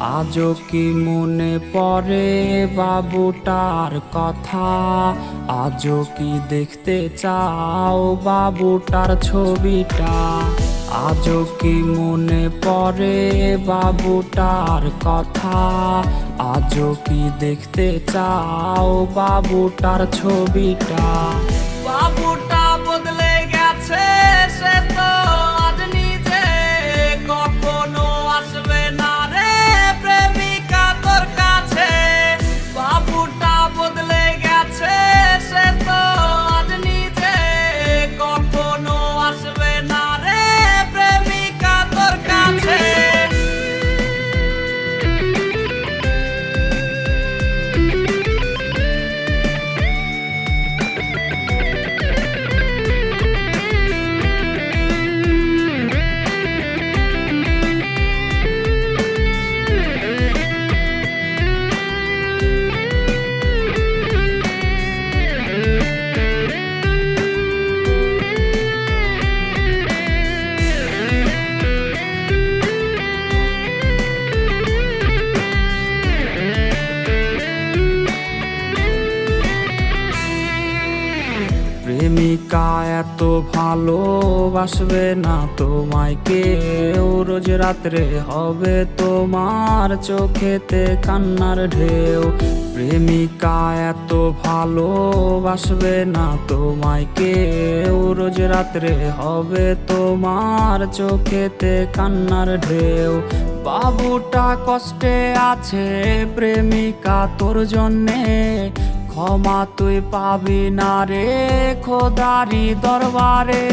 আজও কি মনে পড়ে বাবুটার কথা? আজও কি দেখতে চাও বাবুটার ছবিটা? আজও কি মনে পড়ে বাবুটার কথা? আজও কি দেখতে চাও বাবুটার ছবিটা? প্রেমিকা এত ভালোবাসবে না তোমায় কেউ। রোজ রাত্রে হবে তোমার চোখেতে কান্নার ঢেউ। প্রেমিকা এত ভালোবাসবে না তোমায় কেউ। রোজ রাত্রে হবে তোমার চোখেতে কান্নার ঢেউ। বাবুটা কষ্টে আছে প্রেমিকা তোর জন্যে। ক্ষমা তুই পাবি না রে খোদারি দরবারে।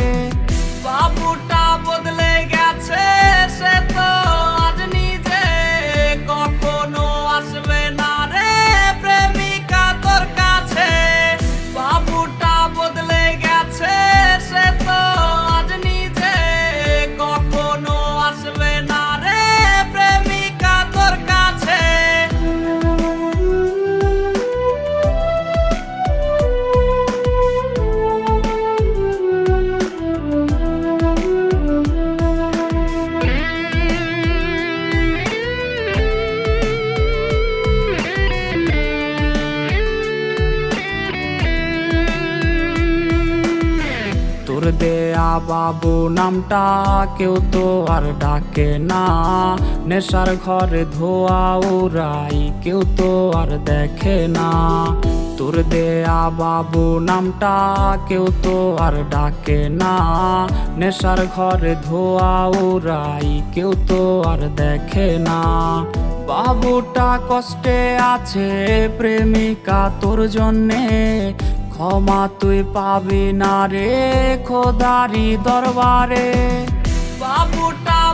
দেয়া বাবু নামটা কেউ তো আর ডাকে না। নেশার ঘরে ধোয়া উড়াই কেউ তো আর দেখে না। তোর দেয়া বাবু নামটা কেউ তো আর ডাকে না। নেশার ঘরে ধোয়া উড়াই কেউ তো আর দেখে না। বাবুটা কষ্টে আছে প্রেমিকা তোর জন্যে। ক্ষমা তুই পাবি না রে খোদারি দরবারে। বাবুটা